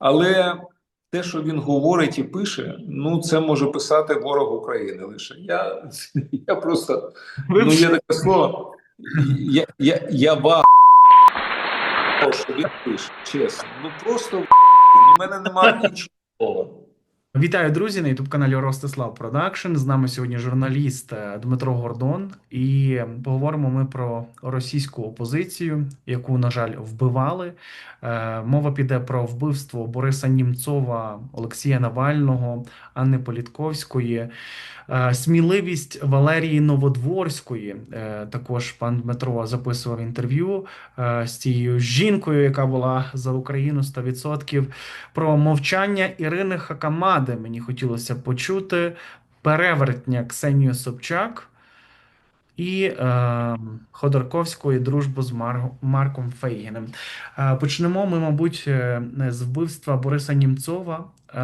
Але те, що він говорить і пише, ну це може писати ворог України лише. Я, я просто ну є таке слово. Я, я, я ва що він пише, чесно. Ну просто в***. мене немає нічого. Вітаю, друзі, на youtube каналі Ростислав Продакшн. З нами сьогодні журналіст е, Дмитро Гордон. І поговоримо ми про російську опозицію, яку, на жаль, вбивали. Е, Мова піде про вбивство Бориса Німцова, Олексія Навального, Анни Політковської, сміливість Валерії Новодворської. Е, Також пан Дмитро записував інтерв'ю е, з цією жінкою, яка була за Україну 100%. Про мовчання Ірини Хакамади мені хотілося почути, перевертня Ксенію Собчак і е, Ходорковської дружбу з Мар... Марком Фейгіним. Е, почнемо ми, мабуть, е, з вбивства Бориса Німцова. Е,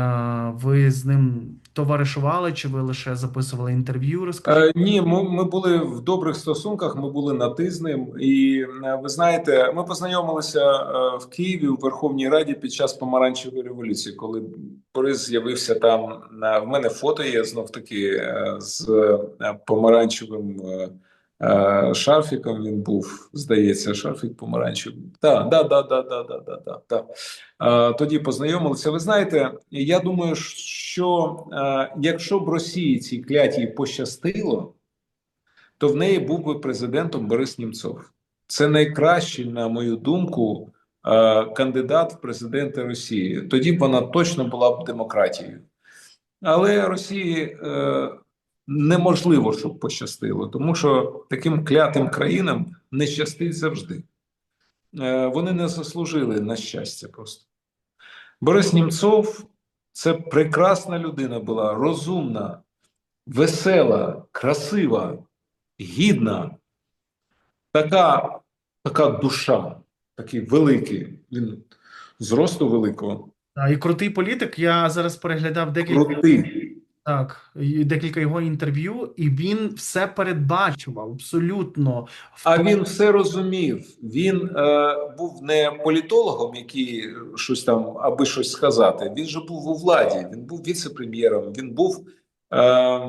ви з ним товаришували, чи ви лише записували інтерв'ю? Розкажіть. Е, ні, ми, ми були в добрих стосунках, ми були на з ним. І е, ви знаєте, ми познайомилися е, в Києві у Верховній Раді під час помаранчевої революції, коли Борис з'явився там. На в мене фото є знов таки з помаранчевим шарфіком. Він був, здається, шарфік помаранчевий. Так, да, да, да, да, да, да, да, да. Е, Тоді познайомилися. Ви знаєте, я думаю, що е, якщо б Росії цій клятій пощастило, то в неї був би президентом Борис Німцов. Це найкращий, на мою думку, е, кандидат в президенти Росії. Тоді б вона точно була б демократією. Але Росії е, неможливо, щоб пощастило, тому що таким клятим країнам не щастить завжди. Е, вони не заслужили на щастя просто. Борис Німцов це прекрасна людина була, розумна, весела, красива, гідна, така, така душа, такий великий, він зросту великого, А, І крутий політик. Я зараз переглядав декілька крутий. Так, і декілька його інтерв'ю, і він все передбачував абсолютно. А він все розумів. Він е, був не політологом, який щось там, аби щось сказати. Він же був у владі, він був віце-прем'єром, він був е, е,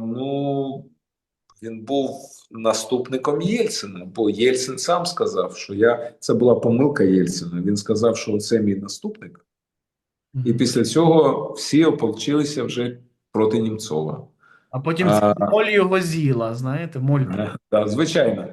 ну він був наступником Єльцина, бо Єльцин сам сказав, що я це була помилка Єльцина. Він сказав, що це мій наступник, і після цього всі ополчилися вже проти Німцова. А потім А. моль його з'їла, знаєте, моль. Так, звичайно.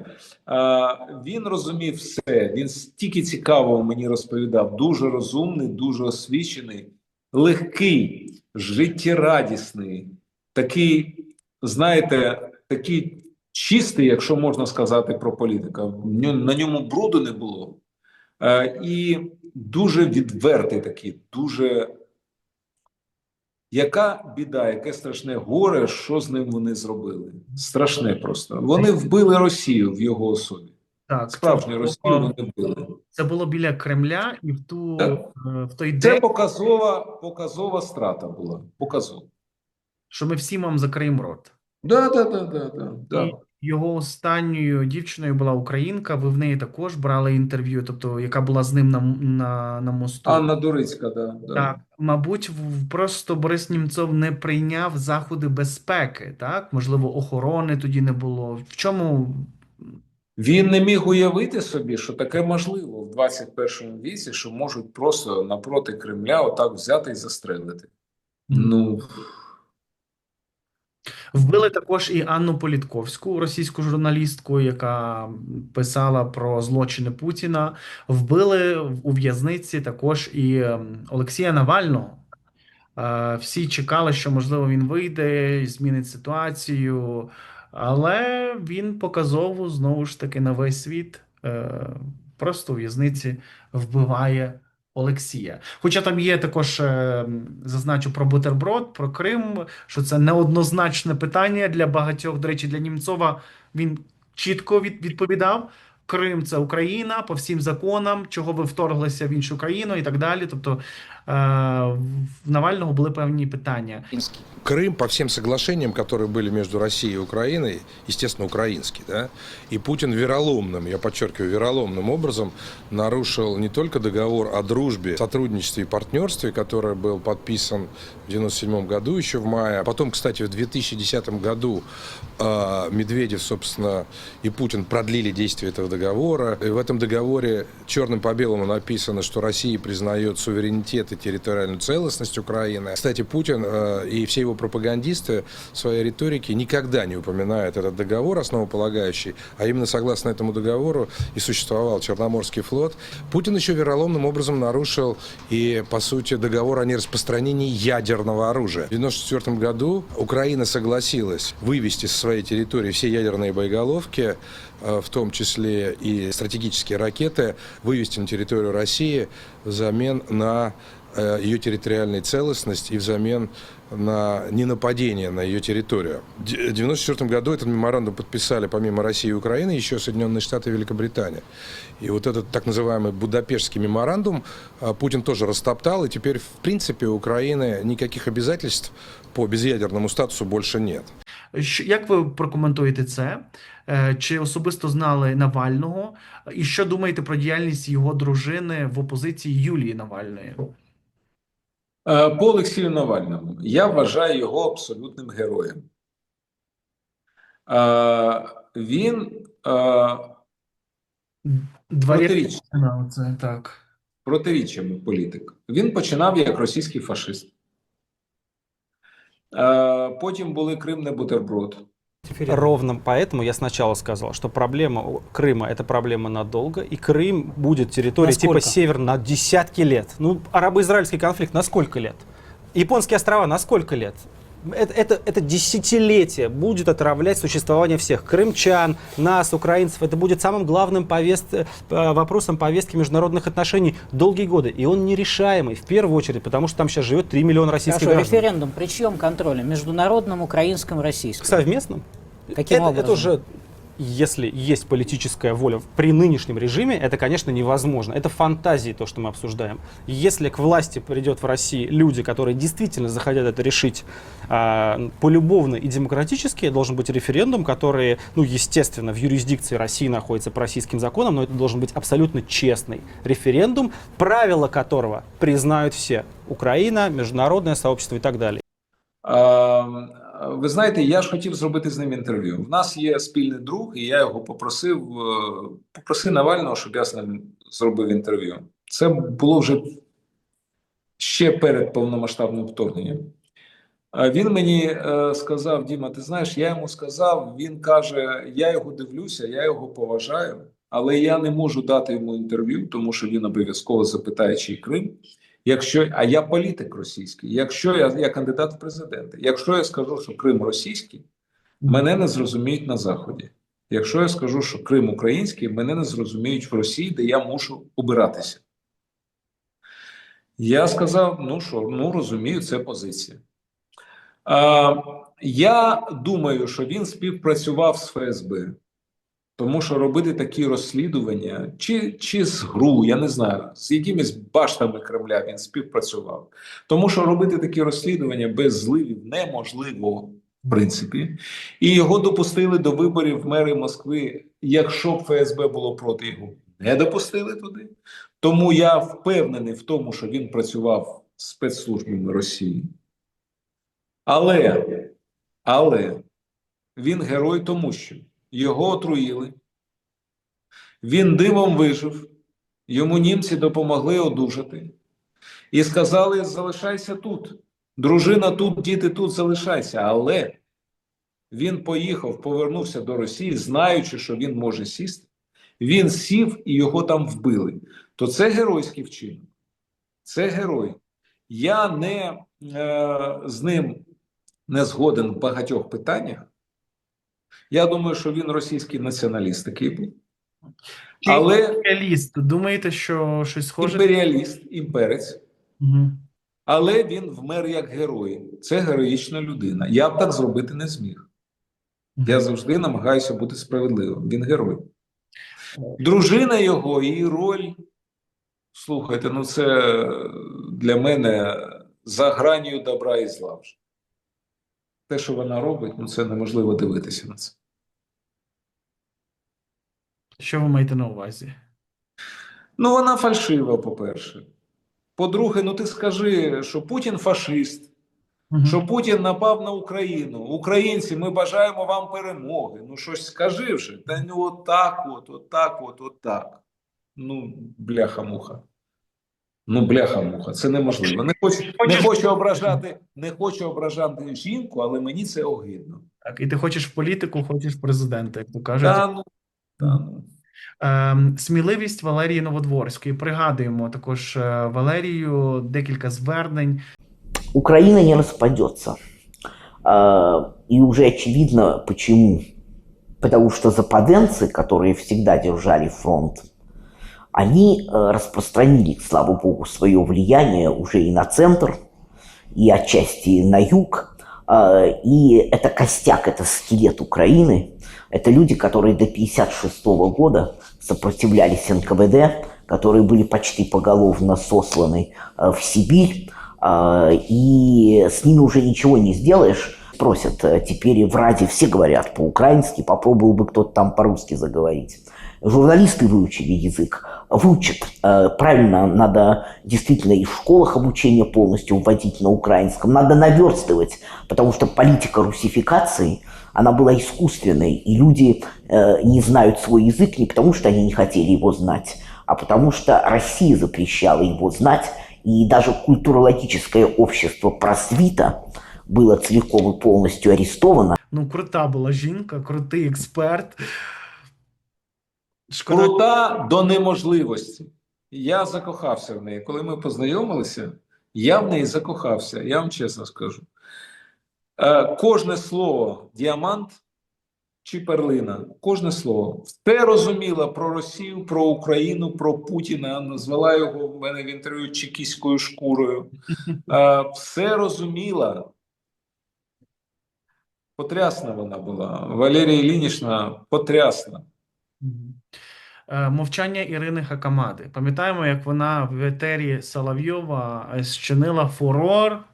А, він розумів все. Він стільки цікавого мені розповідав. Дуже розумний, дуже освічений, легкий, життєрадісний, такий, знаєте, такий чистий, якщо можна сказати про політика. На ньому бруду не було. А, і дуже відвертий такий, дуже. Яка біда, яке страшне горе, що з ним вони зробили? Страшне просто. Вони вбили Росію в його особі. Так, Справжню Росію вони вбили. це було біля Кремля, і в ту Так. е, в той Це показова, показова страта була. Показова. що ми всім вам закриємо рот. Да, да, да, да, да, да. Його останньою дівчиною була українка. Ви в неї також брали інтерв'ю, тобто яка була з ним на, на, на мосту. Анна Дорицька, да, да. Так, мабуть, просто Борис Німцов не прийняв заходи безпеки, так? Можливо, охорони тоді не було. В чому Він не міг уявити собі, що таке можливо в 21 віці, що можуть просто напроти Кремля отак взяти і застрелити. Ну, вбили також і Анну Політковську, російську журналістку, яка писала про злочини Путіна. Вбили у в'язниці також і ем, Олексія Навального. Е, Всі чекали, що можливо він вийде і змінить ситуацію, але він показово знову ж таки на весь світ е, просто у в'язниці вбиває Олексія. Хоча там є також, е, зазначу про бутерброд, про Крим, що це неоднозначне питання для багатьох. До речі, для Німцова він чітко від, відповідав. Крим це Україна по всім законам, чого ви вторглися в іншу країну і так далі. Тобто в Навального були певні питання. Крым по всем соглашениям, которые были между Россией и Украиной, естественно, украинский, да, и Путин вероломным, я подчеркиваю, вероломным образом нарушил не только договор о дружбе, сотрудничестве и партнерстве, который был подписан в 1997 году, еще в мае, а потом, кстати, в 2010 году э, Медведев, собственно, и Путин продлили действие этого договора. И в этом договоре черным по белому написано, что Россия признает суверенитет и территориальную целостность Украины. Кстати, Путин э, и все его пропагандисты в своей риторике никогда не упоминают этот договор основополагающий, а именно согласно этому договору и существовал Черноморский флот. Путин еще вероломным образом нарушил и, по сути, договор о нераспространении ядерного оружия. В 1994 году Украина согласилась вывести со своей территории все ядерные боеголовки, э, в том числе и стратегические ракеты, вывести на территорию России взамен на ее территориальной целостность и взамен на ненападение на ее территорию. В 1994 году этот меморандум подписали помимо России и Украины еще Соединенные Штаты и Великобритания. И вот этот так называемый Будапештский меморандум а, Путин тоже растоптал, и теперь, в принципе, у Украины никаких обязательств по безъядерному статусу больше нет. Що- Як ви прокоментуєте це? Е, Чи особисто знали Навального? І що думаєте про діяльність його дружини в опозиції Юлії Навальної? Е, По Олексію Навальному я вважаю його абсолютним героєм. Е, Він е, протиріччями політик. Він починав як російський фашист. Потім були Крим не бутерброд. Ровно поэтому я сначала сказал, что проблема Крыма это проблема надолго, и Крым будет территорией типа север на десятки лет. Ну, арабо-израильский конфликт на сколько лет? Японские острова на сколько лет? Это, это, это десятилетие будет отравлять существование всех. Крымчан, нас, украинцев. Это будет самым главным повест... э, вопросом повестки международных отношений долгие годы. И он нерешаемый, в первую очередь, потому что там сейчас живет 3 миллиона российских Хорошо, граждан. референдум при чьем контроле? Международном, украинском, российском? Совместным? Каким это, образом? это уже, если есть политическая воля при нынешнем режиме, это, конечно, невозможно. Это фантазии, то, что мы обсуждаем. Если к власти придет в России люди, которые действительно захотят это решить а, полюбовно и демократически, должен быть референдум, который, ну, естественно, в юрисдикции России находится по российским законам, но это должен быть абсолютно честный референдум, правила которого признают все. Украина, международное сообщество и так далее. Ви знаєте, я ж хотів зробити з ним інтерв'ю. В нас є спільний друг, і я його попросив, е, попросив Навального, щоб я з ним зробив інтерв'ю. Це було вже ще перед повномасштабним вторгненням. Він мені е, сказав: Діма, ти знаєш, я йому сказав, він каже: я його дивлюся, я його поважаю, але я не можу дати йому інтерв'ю, тому що він обов'язково запитає, чий Крим. Якщо а я політик російський, якщо я, я кандидат в президенти, якщо я скажу, що Крим російський, мене не зрозуміють на заході. Якщо я скажу, що Крим український, мене не зрозуміють в Росії, де я мушу обиратися. Я сказав: ну що, ну розумію, це позиція. А, я думаю, що він співпрацював з ФСБ. Тому що робити такі розслідування, чи, чи з ГРУ, я не знаю, з якимись баштами Кремля він співпрацював. Тому що робити такі розслідування без зливів неможливо, в принципі. І його допустили до виборів мери Москви, якщо б ФСБ було проти його, не допустили туди. Тому я впевнений в тому, що він працював з спецслужбами Росії. Але, але він герой тому, що його отруїли, він дивом вижив, йому німці допомогли одужати і сказали: залишайся тут. Дружина тут, діти тут, залишайся. Але він поїхав, повернувся до Росії, знаючи, що він може сісти. Він сів і його там вбили. То це геройський вчинок. Це герой. Я не е, з ним не згоден в багатьох питаннях. Я думаю, що він російський націоналіст такий був. Чи Але імперіаліст? Думаєте, що щось схоже? імперіаліст, імперець. Угу. Але він вмер як герой. Це героїчна людина. Я б так зробити не зміг. Я завжди намагаюся бути справедливим. Він герой. Дружина його, її роль. Слухайте, ну це для мене за гранію добра і зла вже. Те, що вона робить, ну це неможливо дивитися на це. Що ви маєте на увазі? Ну, вона фальшива, по-перше. По-друге, ну ти скажи, що Путін фашист, Мгм. що Путін напав на Україну. Українці, ми бажаємо вам перемоги. Ну щось скажи вже. Та ну отак, от, отак, от, отак. Ну, бляха-муха. Ну, бляха-муха, це неможливо. Не хочу, не хочу ображати, не хочу ображати жінку, але мені це огидно. Так, і ти хочеш політику, хочеш президента, як то кажуть. Та ну, та ну. Ем, сміливість Валерії Новодворської. Пригадуємо також е, Валерію декілька звернень. Украина не распадется. А, И уже очевидно почему. Потому что западенцы, которые всегда держали фронт, они э, распространили, слава богу, свое влияние уже и на центр, и отчасти на юг. А, И это костяк, это скелет Украины. Это люди, которые до 1956 года сопротивлялись НКВД, которые были почти поголовно сосланы э, в Сибирь, и с ними уже ничего не сделаешь. Просят э, теперь в Раде, все говорят по-украински, попробовал бы кто-то там по-русски заговорить. Журналисты выучили язык, выучат. Э, Правильно, надо действительно и в школах обучение полностью вводить на украинском, надо наверстывать, потому что политика русификации, она была искусственной, и люди э, не знают свой язык не потому, что они не хотели его знать, а потому что Россия запрещала его знать, и даже культурологическое общество просвита было целиком и полностью арестовано. Ну, крута була жінка, крутий експерт. Крута до неможливості. Я закохався в неї. Коли ми познайомилися, я в неї закохався, я вам чесно скажу. Е, кожне слово діамант чи перлина, кожне слово. Все розуміла про Росію, про Україну, про Путіна. Назвала його в мене в інтерв'ю чекіською шкурою. Е, все розуміла. Потрясна вона була. Валерія Іллінічна потрясна. Е, Мовчання Ірини Хакамади. Пам'ятаємо, як вона в етері Соловйова е, зчинила фурор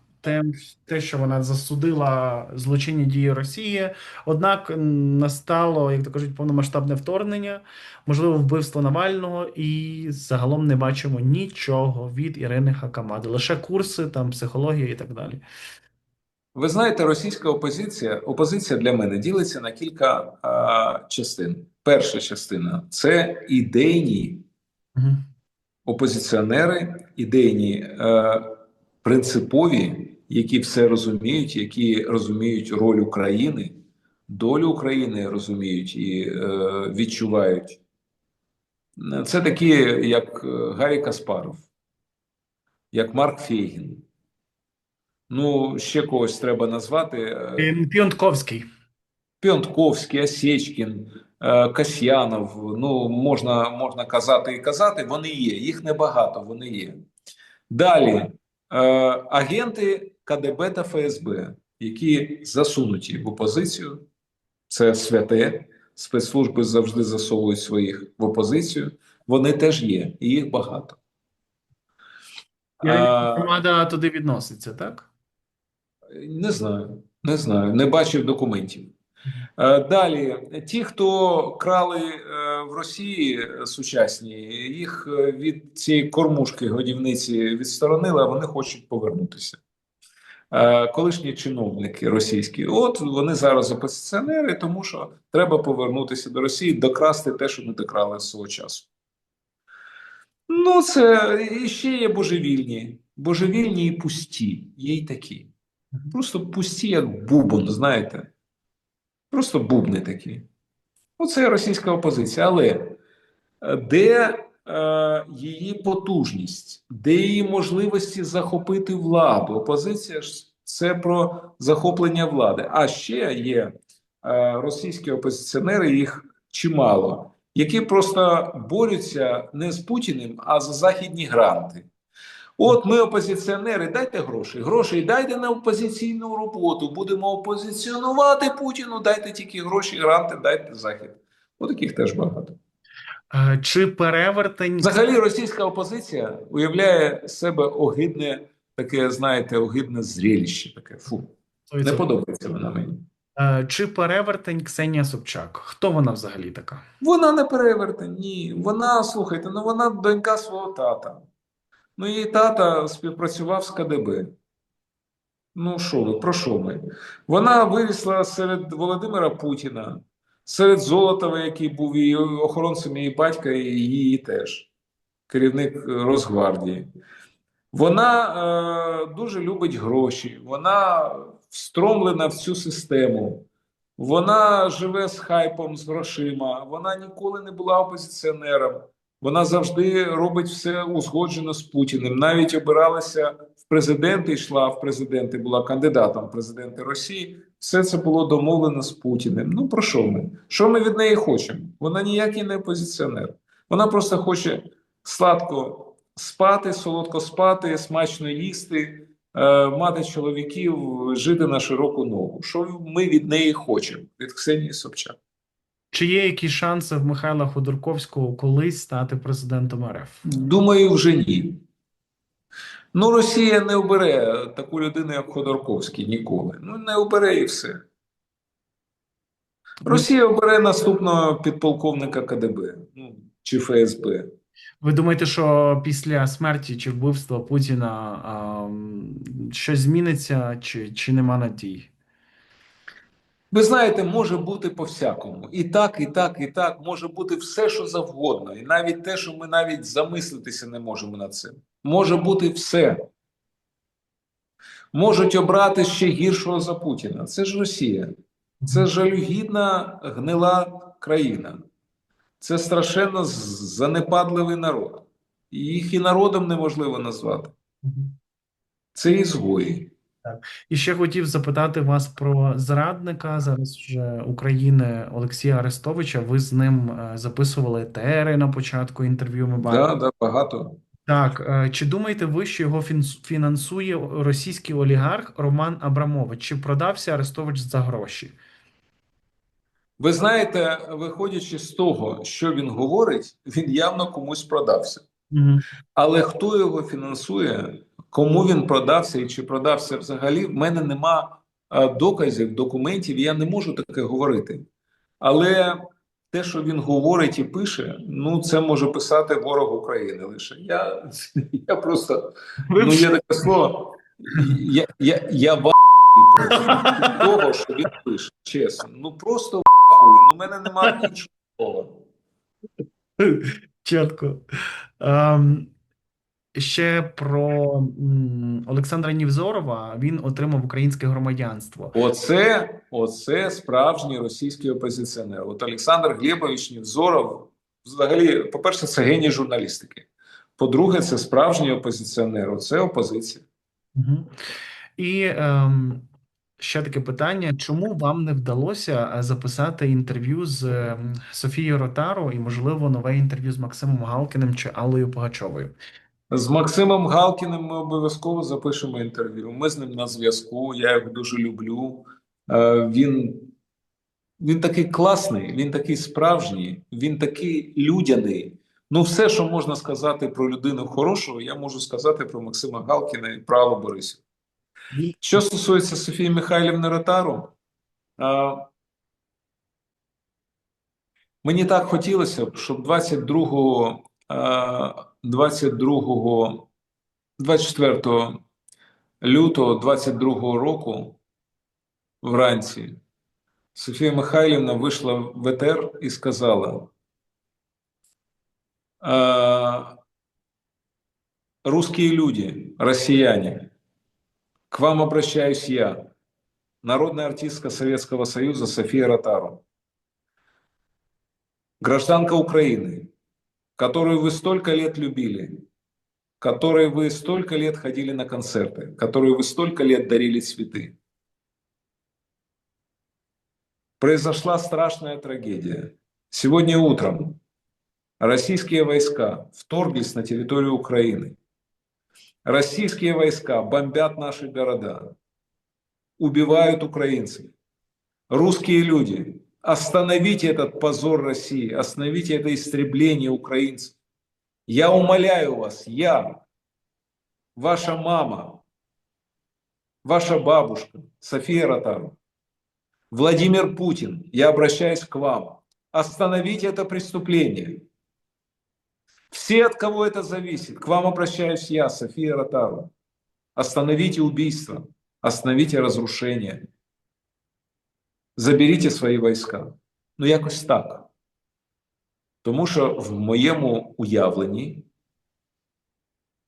те, що вона засудила злочинні дії Росії. Однак настало, як то кажуть, повномасштабне вторгнення, можливо, вбивство Навального, і загалом не бачимо нічого від Ірини Хакамади. Лише курси, там, психологія і так далі. Ви знаєте, російська опозиція, опозиція для мене ділиться на кілька а, частин. Перша частина це ідейні опозиціонери, ідейні е, принципові, які все розуміють, які розуміють роль України, долю України розуміють і е, відчувають. Це такі, як е, Гаррі Каспаров, як Марк Фейгін. Ну, ще когось треба назвати. е, Піонтковський. Піонтковський, Осєчкін, е, Касьянов. Ну, можна, можна казати і казати, вони є. Їх небагато, вони є. Далі е, агенти КДБ та ФСБ, які засунуті в опозицію, це святе. Спецслужби завжди засовують своїх в опозицію. Вони теж є, і їх багато. Ірина А, Хакамада туди відноситься, так? Не знаю, не знаю, не бачив документів. Е, Далі, ті, хто крали е, в Росії сучасні, їх е, від цієї кормушки годівниці відсторонили, а вони хочуть повернутися. Колишні чиновники російські, от вони зараз опозиціонери, тому що треба повернутися до Росії, докрасти те, що не докрали з свого часу. Ну, це і ще є божевільні. Божевільні і пусті, є й такі. Просто пусті, як бубон, знаєте. Просто бубни такі. Оце російська опозиція. Але е, де е, її потужність, де її можливості захопити владу? Опозиція ж це про захоплення влади. А ще є е, російські опозиціонери, їх чимало, які просто борються не з Путіним, а за західні гранти. От ми опозиціонери, дайте гроші. Гроші дайте на опозиційну роботу. Будемо опозиціонувати Путіну, дайте тільки гроші, гранти, дайте захід. От теж багато. Е, Чи перевертень Взагалі, російська опозиція уявляє себе огидне, таке, знаєте, огидне зрелище. Таке фу. Не подобається вона мені. Е, Чи перевертень Ксенія Собчак? Хто вона взагалі така? Вона не перевертень, ні. Вона, слухайте, ну вона донька свого тата. Ну, її тата співпрацював з КДБ. Ну, що ви, про що ми? Вона вирісла серед Володимира Путіна, серед Золотова, який був її охоронцем її батька, і її теж, керівник Росгвардії. Вона е, дуже любить гроші, вона встромлена в цю систему. Вона живе з хайпом, з грошима. Вона ніколи не була опозиціонером. Вона завжди робить все узгоджено з Путіним. Навіть обиралася в президенти, йшла в президенти, була кандидатом в президенти Росії. Все це було домовлено з Путіним. Ну про що ми? Що ми від неї хочемо? Вона ніякий не опозиціонер. Вона просто хоче сладко спати, солодко спати, смачно їсти, е, мати чоловіків, жити на широку ногу. Що ми від неї хочемо? Від Ксенії Собчак. Чи є якісь шанси в Михайла Ходорковського колись стати президентом РФ? Думаю, вже ні. Ну, Росія не обере таку людину, як Ходорковський, ніколи. Ну, не обере і все. Росія обере наступного підполковника КДБ ну, чи ФСБ. Ви думаєте, що після смерті чи вбивства Путіна а, щось зміниться, чи, чи нема надій? Ви знаєте, може бути по-всякому. І так, і так, і так. Може бути все, що завгодно. І навіть те, що ми навіть замислитися не можемо над цим. Може бути все. Можуть обрати ще гіршого за Путіна. Це ж Росія. Це жалюгідна, гнила країна. Це страшенно занепадливий народ. Їх і народом неможливо назвати. Це ізгої. І ще хотів запитати вас про зрадника зараз вже України Олексія Арестовича. Ви з ним е, записували етери на початку інтерв'ю. Ми бачили. Да, да, багато. Так, е, чи думаєте ви, що його фінансує російський олігарх Роман Абрамович? Чи продався Арестович за гроші? Ви знаєте, виходячи з того, що він говорить, він явно комусь продався. Угу. Але хто його фінансує, кому він продався і чи продався взагалі, в мене нема е, доказів, документів, я не можу таке говорити. Але те, що він говорить і пише, ну це може писати ворог України лише. Я, я просто ну є таке слово. Я, я, я того, що він пише, чесно. Ну просто в. Ну, мене немає іншого слова. Чітко. Ем, ще про м, Олександра Нівзорова. Він отримав українське громадянство. Оце, оце справжній російський опозиціонер. От Олександр Глебович Невзоров, взагалі, по-перше, це геній журналістики. По-друге, це справжній опозиціонер. Оце опозиція. Угу. І ем, ще таке питання: чому вам не вдалося е, записати інтерв'ю з ем, Софією Ротаро і, можливо, нове інтерв'ю з Максимом Галкіним чи Аллою Пугачовою? З Максимом Галкіним ми обов'язково запишемо інтерв'ю. Ми з ним на зв'язку. Я його дуже люблю. Е, Він, він такий класний, він такий справжній, він такий людяний. Ну, все, що можна сказати про людину хорошого, я можу сказати про Максима Галкіна і про Аллу Борисівну. Що стосується Софії Михайлівни Ротару, а, мені так хотілося б, щоб 22, а, 22 24 лютого 22 року вранці Софія Михайлівна вийшла в ЕТР і сказала: «Русские люди, россияне, к вам обращаюсь я, народная артистка Советского Союза София Ротару, гражданка Украины, которую вы столько лет любили, которой вы столько лет ходили на концерты, которой вы столько лет дарили цветы. Произошла страшная трагедия. Сегодня утром российские войска вторглись на территорию Украины. Российские войска бомбят наши города, убивают украинцев. Русские люди Остановите этот позор России, остановите это истребление украинцев. Я умоляю вас, я, ваша мама, ваша бабушка София Ротару, Владимир Путин, я обращаюсь к вам. Остановите это преступление. Все, от кого это зависит, к вам обращаюсь я, София Ротару. Остановите убийство, остановите разрушение. Заберіть свої війська. Ну, якось так. Тому що в моєму уявленні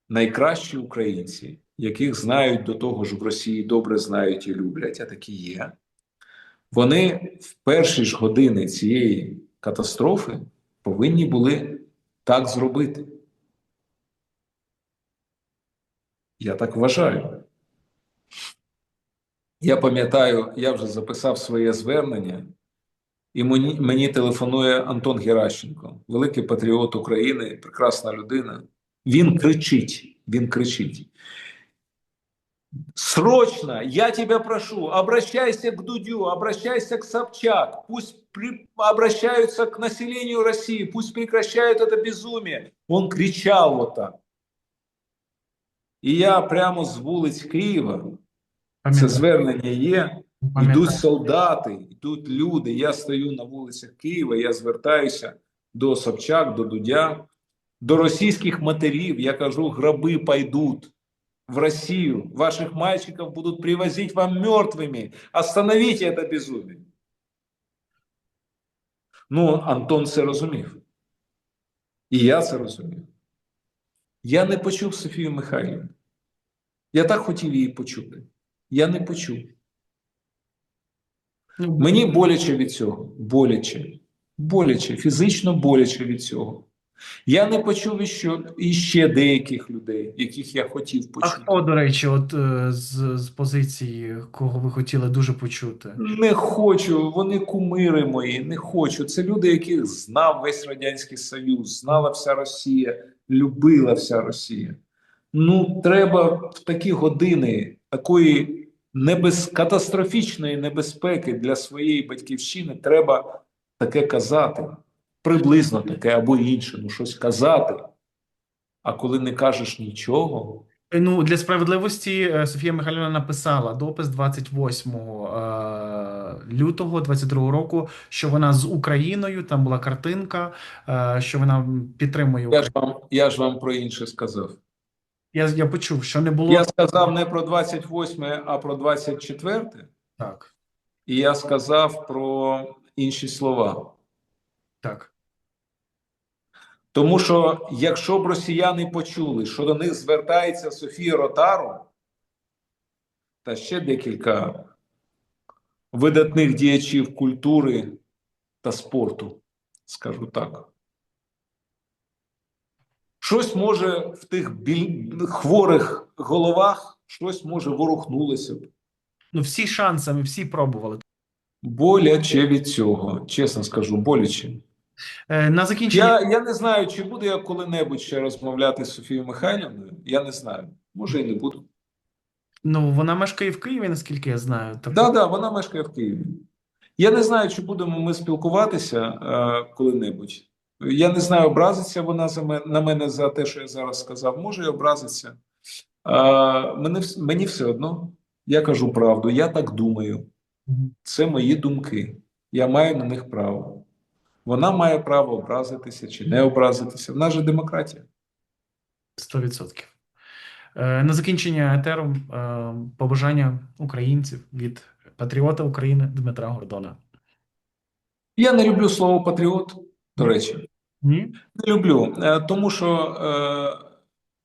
найкращі українці, яких знають до того ж в Росії добре знають і люблять, а такі є, вони в перші ж години цієї катастрофи повинні були так зробити. Я так вважаю. Я пам'ятаю, я вже записав своє звернення, і мені, мені телефонує Антон Геращенко, великий патріот України, прекрасна людина. Він кричить, він кричить. Срочно, я тебя прошу, обращайся к Дудю, обращайся к Собчак, пусть при, обращаются к населению России, пусть прекращают это безумие. Он кричал вот так. І я прямо з вулиць Києва, це звернення є. Йдуть солдати, йдуть люди. Я стою на вулицях Києва, я звертаюся до Собчак, до Дудя, до російських матерів. Я кажу, гроби пойдут в Россию. Ваших мальчиков будут привозить вам мертвыми. Остановите это безумие. Ну, Антон це розумів. І я це розумів. Я не почув Софію Михайлівну. Я так хотів її почути. Я не почув. Ну, Мені боляче від цього. Боляче. Боляче, фізично боляче від цього. Я не почув іще, іще деяких людей, яких я хотів А почути. хто, до речі, от е, з, з позиції, кого ви хотіли дуже почути? Не хочу, вони кумири мої, не хочу. Це люди, яких знав весь Радянський Союз, знала вся Росія, любила вся Росія. Ну, треба в такі години такої небез... катастрофічної небезпеки для своєї батьківщини треба таке казати. Приблизно таке або інше, ну щось казати. А коли не кажеш нічого, Е, Ну, для справедливості е, Софія Михайлівна написала допис 28 е, лютого 22 року, що вона з Україною, там була картинка, що вона підтримує я ж вам, я ж вам про інше сказав. Я, я почув, що не було Я сказав не про 28, а про 24, так. і я сказав про інші слова. Так. Тому що якщо б росіяни почули, що до них звертається Софія Ротару та ще декілька видатних діячів культури та спорту, скажу так. Щось може в тих біль... хворих головах, щось може ворухнулося б. Ну, всі шансами, всі пробували. Боляче від цього, чесно скажу, боляче. Е, На закінчення Я, я не знаю, чи буду я коли-небудь ще розмовляти з Софією Михайлівною. Я не знаю. Може, і не буду. ну вона мешкає в Києві, наскільки я знаю. Так, да, вона мешкає в Києві. Я не знаю, чи будемо ми спілкуватися е, коли-небудь. Я не знаю, образиться вона за мене, на мене за те, що я зараз сказав. Може, і образиться. Е, мене, мені все одно. Я кажу правду, я так думаю. Це мої думки. Я маю на них право. Вона має право образитися чи не образитися. В нас же демократія. 100%. Е, На закінчення етеру е, побажання українців від патріота України Дмитра Гордона. Я не люблю слово патріот, до речі. Ні? Не люблю, е, тому що е,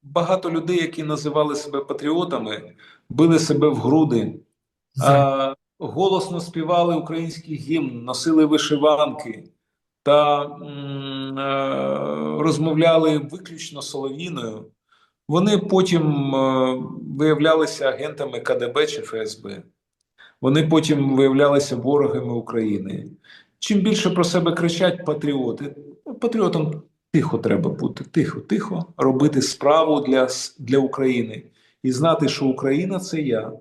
багато людей, які називали себе патріотами, били себе в груди, За- е, голосно співали український гімн, носили вишиванки та розмовляли виключно солов'їною. Вони потім виявлялися агентами КДБ чи ФСБ. Вони потім виявлялися ворогами України. Чим більше про себе кричать патріоти, патріотам тихо треба бути, тихо, тихо, робити справу для, для України і знати, що Україна це я.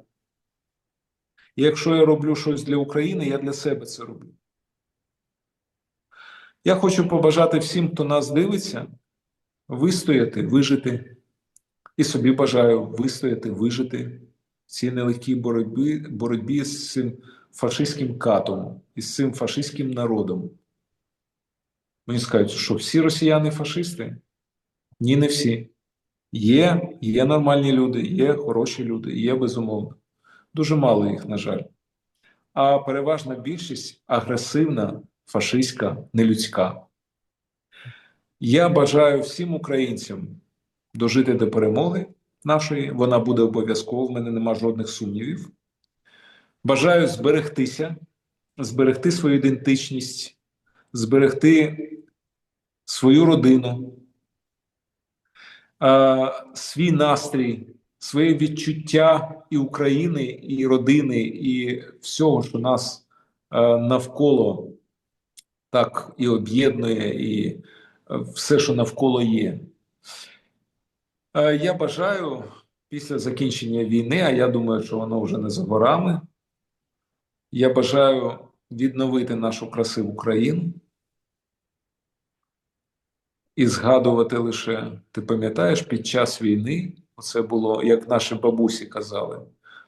Якщо я роблю щось для України, я для себе це роблю. Я хочу побажати всім, хто нас дивиться, вистояти, вижити. І собі бажаю вистояти, вижити в цій нелегкій боротьбі, боротьбі з цим фашистським катом і з цим фашистським народом. Мені скажуть, що всі росіяни фашисти? Ні, не всі. Є, є нормальні люди, є хороші люди, є безумовно. Дуже мало їх, на жаль. А переважна більшість агресивна, фашистська, нелюдська. Я бажаю всім українцям дожити до перемоги нашої. Вона буде обов'язково, в мене нема жодних сумнівів. Бажаю зберегтися, зберегти свою ідентичність, зберегти свою родину, свій настрій, своє відчуття і України, і родини, і всього, що нас навколо так і об'єднує, і все, що навколо є. Я бажаю після закінчення війни, а я думаю, що воно вже не за горами. Я бажаю відновити нашу красиву країну і згадувати лише, ти пам'ятаєш, під час війни, це було, як наші бабусі казали,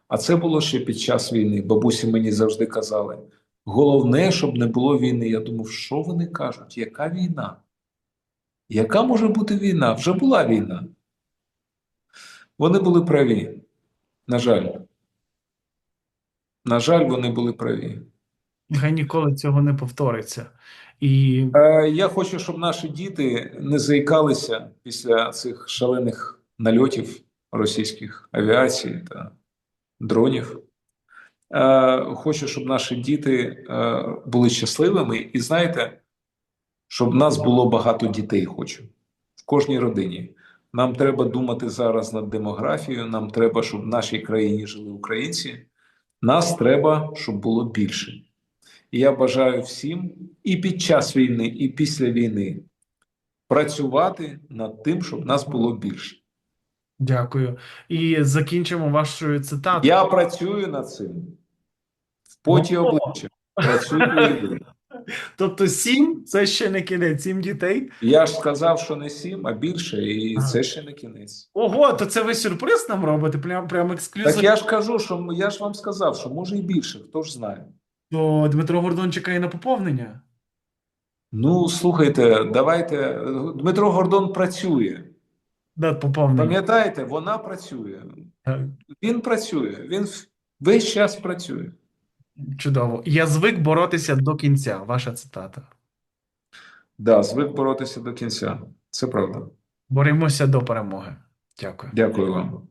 а це було ще під час війни. Бабусі мені завжди казали: головне, щоб не було війни. Я думав, що вони кажуть? Яка війна? Яка може бути війна? Вже була війна. Вони були праві. На жаль. На жаль, вони були праві. Нехай ніколи цього не повториться. І Е, Я хочу, щоб наші діти не заїкалися після цих шалених нальотів російських авіацій та дронів. Е, Хочу, щоб наші діти е, були щасливими. І знаєте, щоб нас було багато дітей. Хочу в кожній родині. Нам треба думати зараз над демографією. Нам треба, щоб в нашій країні жили українці. Нас треба, щоб було більше. І я бажаю всім і під час війни, і після війни працювати над тим, щоб нас було більше. дякую. І закінчимо вашою цитатою. Я працюю над цим в поті обличчя. Працюю. Тобто сім це ще не кінець, сім дітей. Я ж сказав, що не сім, а більше, і це ще не кінець. Ого, то це ви сюрприз нам робите? Прям прям ексклюзив. Так я ж кажу, що я ж вам сказав, що може і більше, хто ж знає. То Дмитро Гордон чекає на поповнення. Ну, слухайте, давайте. Дмитро Гордон працює. Поповнення. Пам'ятаєте, вона працює. Так, Він працює. Він весь час працює. Чудово. Я звик боротися до кінця. Ваша цитата. Да, звик боротися до кінця. Це правда. Боремося до перемоги. Дякую. Дякую вам.